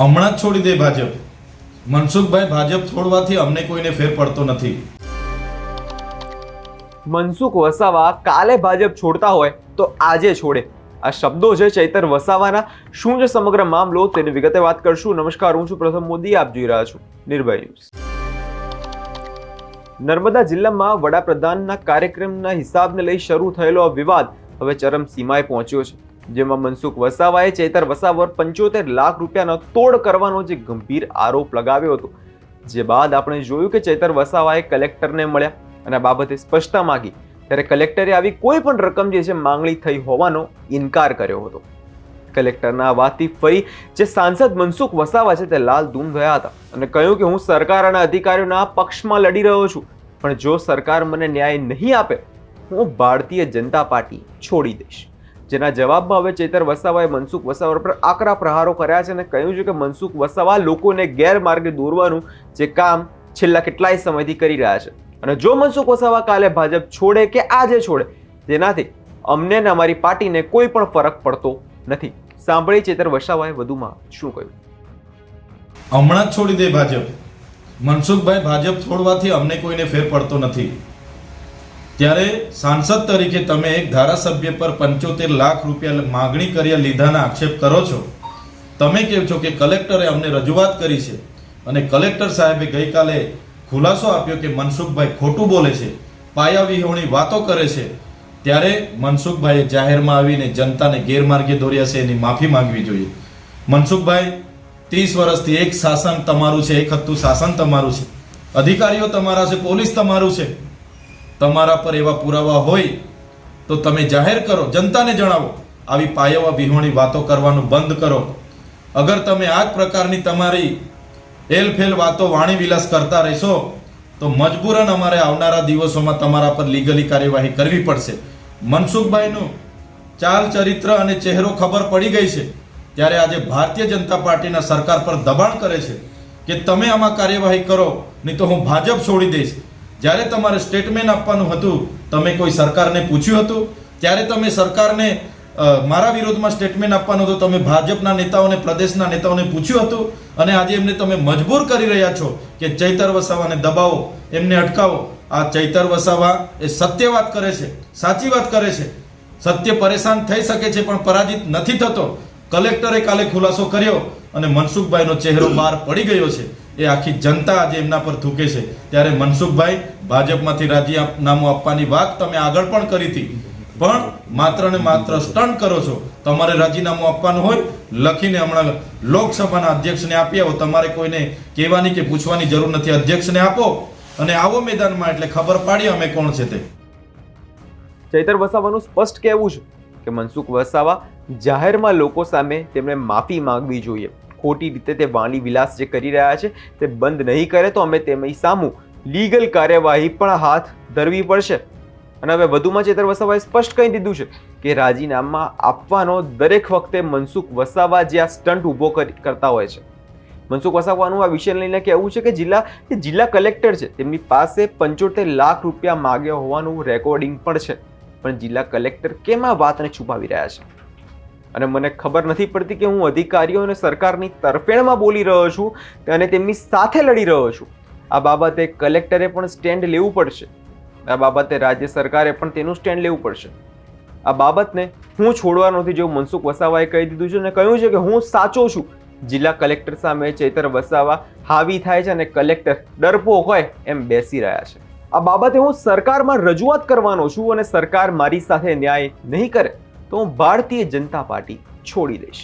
હમણાં જ છોડી દે ભાજપ. મનસુખભાઈ, ભાજપ છોડવાથી અમને કોઈને ફેર પડતો નથી. મનસુખ વસાવા કાલે ભાજપ છોડતા હોય તો આજે છોડે. આ શબ્દો છે ચૈતર વસાવાના. શું છે સમગ્ર મામલો? તેની વિગતે વાત કરશું. નમસ્કાર, હું છું પ્રથમ મોદી. આપ જોઈ રહ્યા છું નિર્ભય ન્યૂઝ. નર્મદા જિલ્લામાં વડાપ્રધાનના કાર્યક્રમના હિસાબને લઈ શરૂ થયેલો આ વિવાદ હવે ચરમસીમાએ પહોંચ્યો છે. જેમાં મનસુખ વસાવાએ ચેતર વસાવ પર પંચોતેર લાખ રૂપિયાનો તોડ કરવાનો જે ગંભીર આરોપ લગાવ્યો હતો. જે બાદ આપણે જોયું કે ચેતર વસાવાએ કલેક્ટરને મળ્યા અને આ બાબતે સ્પષ્ટતા માંગી. ત્યારે કલેક્ટરે આવી કોઈ પણ રકમ જે છે માંગણી થઈ હોવાનો ઇનકાર કર્યો હતો. કલેક્ટરના વાતથી ફરી જે સાંસદ મનસુખ વસાવા છે તે લાલ ધૂમ ગયા હતા અને કહ્યું કે હું સરકાર અને અધિકારીઓના પક્ષમાં લડી રહ્યો છું. પણ જો સરકાર મને ન્યાય નહીં આપે, હું ભારતીય જનતા પાર્ટી છોડી દઈશ. જેના જવાબમાં હવે ચેતર વસાવાએ મનસુખ વસાવા પર આકરા પ્રહારો કર્યા છે અને કહ્યું છે કે મનસુખ વસાવા લોકોને ગેરમાર્ગે દોરવાનું જે કામ છેલ્લા કેટલાય સમયથી કરી રહ્યા છે. અને જો મનસુખ વસાવા કાલે ભાજપ છોડે કે આજે છોડે, તેનાથી અમને ને અમારી પાર્ટીને કોઈ પણ ફરક પડતો નથી. સાંભળી ચેતર વસાવાએ વધુમાં શું કહ્યું? હમણાં જ છોડી દે ભાજપ. મનસુખભાઈ, ભાજપ છોડવાથી અમને કોઈને ફેર પડતો નથી. ત્યારે સાંસદ તરીકે તમે એક ધારાસભ્ય પર પંચોતેર લાખ રૂપિયા માગણી કર્યા લીધાના આક્ષેપ કરો છો. તમે કહો છો કે કલેક્ટરે અમને રજૂઆત કરી છે અને કલેક્ટર સાહેબે ગઈકાલે ખુલાસો આપ્યો કે મનસુખભાઈ ખોટું બોલે છે પાયા વિહોણી વાતો કરે છે, ત્યારે મનસુખભાઈએ જાહેરમાં આવીને જનતાને ગેરમાર્ગે દોર્યા છે એની માફી માંગવી જોઈએ. મનસુખભાઈ, ત્રીસ વર્ષથી એક શાસન તમારું છે, એક હતું શાસન તમારું છે. અધિકારીઓ તમારા છે, પોલીસ તમારું છે. તમારા પર એવા પુરાવા હોય, તો તમે જાહેર કરો, જનતાને જણાવો. આવી પાયવા વિહોણી વાતો કરવાનું બંધ કરો. અગર તમે આ જ પ્રકારની તમારી એલફેલ વાતો વાણી વિલાસ કરતા રહેશો, તો મજબૂરન અમારે આવનારા દિવસોમાં તમારા પર લીગલી કાર્યવાહી કરવી પડશે. મનસુખભાઈનું ચાલ ચરિત્ર અને ચહેરો ખબર પડી ગઈ છે, ત્યારે આજે ભારતીય જનતા પાર્ટીના સરકાર પર દબાણ કરે છે કે તમે આમાં કાર્યવાહી કરો, નહીં તો હું ભાજપ છોડી દઈશ. જ્યારે તમારે સ્ટેટમેન્ટ આપવાનું હતું, તમે કોઈ સરકારને પૂછ્યું હતું? ત્યારે તમે સરકારને મારા વિરોધમાં સ્ટેટમેન્ટ આપવાનું હતું, તમે ભાજપના નેતાઓને, પ્રદેશના નેતાઓને પૂછ્યું હતું? અને આજે એમને તમે મજબૂર કરી રહ્યા છો કે ચૈતર વસાવાને દબાવો, એમને અટકાવો. આ ચૈતર વસાવા એ સત્ય વાત કરે છે, સાચી વાત કરે છે. સત્ય પરેશાન થઈ શકે છે, પણ પરાજિત નથી થતો. કલેક્ટરે કાલે ખુલાસો કર્યો અને મનસુખભાઈનો ચહેરો બહાર પડી ગયો છે. એ આખી જનતા આજે એમના પર થૂકે છે. ત્યારે મનસુખભાઈ, ભાજપમાંથી રાજીનામું આપવાની વાત તમે આગળ પણ કરી હતી. પણ માત્ર ને માત્ર સ્ટન્ટ કરો છો. તમારે રાજીનામું આપવાનું હોય, લખીને હમણાં લોકસભાના અધ્યક્ષને આપી આવો. તમારે કોઈને કહેવાની કે પૂછવાની જરૂર નથી. અધ્યક્ષને આપો અને આવો મેદાનમાં એટલે ખબર પાડી અમે કોણ છે તે. ચૈતર વસાવાનું સ્પષ્ટ કહેવું છે કે મનસુખ વસાવા જાહેરમાં લોકો સામે તેમણે માફી માંગવી જોઈએ. ખોટી રીતે તે વાણી વિલાસ જે કરી રહ્યા છે તે બંધ નહીં કરે તો અમે તેમની સામું લીગલ કાર્યવાહી પણ હાથ ધરવી પડશે. અને હવે વધુમાં ચેતર વસાવાએ સ્પષ્ટ કહી દીધું છે કે રાજીનામા આપવાનો દરેક વખતે મનસુખ વસાવા જે આ સ્ટન્ટ ઊભો કરી- કરતા હોય છે. મનસુખ વસાવાનું આ વિષય લઈને કહેવું છે કે જિલ્લા જે જિલ્લા કલેક્ટર છે. તેમની પાસે પંચોતેર લાખ રૂપિયા માગ્યા હોવાનું રેકોર્ડિંગ પણ છે. પણ જિલ્લા કલેક્ટર કેમ આ વાતને છુપાવી રહ્યા છે? અને મને ખબર નથી પડતી કે હું અધિકારીઓ અને સરકારની તરફેણમાં બોલી રહ્યો છું અને તેમની સાથે લડી રહ્યો છું. આ બાબતે કલેક્ટરે પણ સ્ટેન્ડ લેવું પડશે. આ બાબતે રાજ્ય સરકારે પણ તેનું સ્ટેન્ડ લેવું પડશે. આ બાબતને હું છોડવા નથી જેવું મનસુખ વસાવાએ કહી દીધું છે અને કહ્યું છે કે હું સાચો છું. જિલ્લા કલેક્ટર સામે ચેતર વસાવા હાવી થાય છે અને કલેક્ટર ડરપો હોય એમ બેસી રહ્યા છે. આ બાબતે હું સરકારમાં રજૂઆત કરવાનો છું અને સરકાર મારી સાથે ન્યાય નહીં કરે. તો હું ભારતીય જનતા પાર્ટી છોડી દઈશ.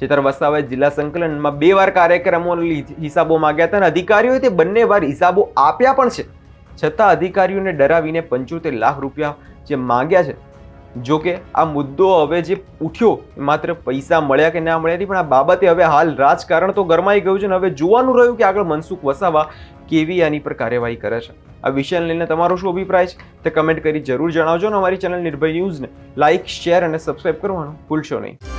ચેતર વસાવાએ જિલ્લા સંકલનમાં બે વાર કાર્યક્રમો હિસાબો માંગ્યા હતા અને અધિકારીઓએ તે બંને વાર હિસાબો આપ્યા પણ છે. છતાં અધિકારીઓને ડરાવીને પંચોતેર લાખ રૂપિયા જે માંગ્યા છે, જો કે આ મુદ્દો હવે જે ઉઠ્યો માત્ર પૈસા મળ્યા કે ના મળ્યા પણ આ બાબતે હવે હાલ રાજકારણ તો ગરમાઈ ગયું છે ને હવે જોવાનું રહ્યું કે આગળ મનસુખ વસાવા કેવી આની પર કાર્યવાહી કરે છે. આ વિષયને લઈને તમારો શું અભિપ્રાય છે? તે કમેન્ટ કરી જરૂર જણાવજો અને અમારી ચેનલ નિર્ભય ન્યૂઝને લાઇક શેર અને સબસ્ક્રાઇબ કરવાનું ભૂલશો નહીં.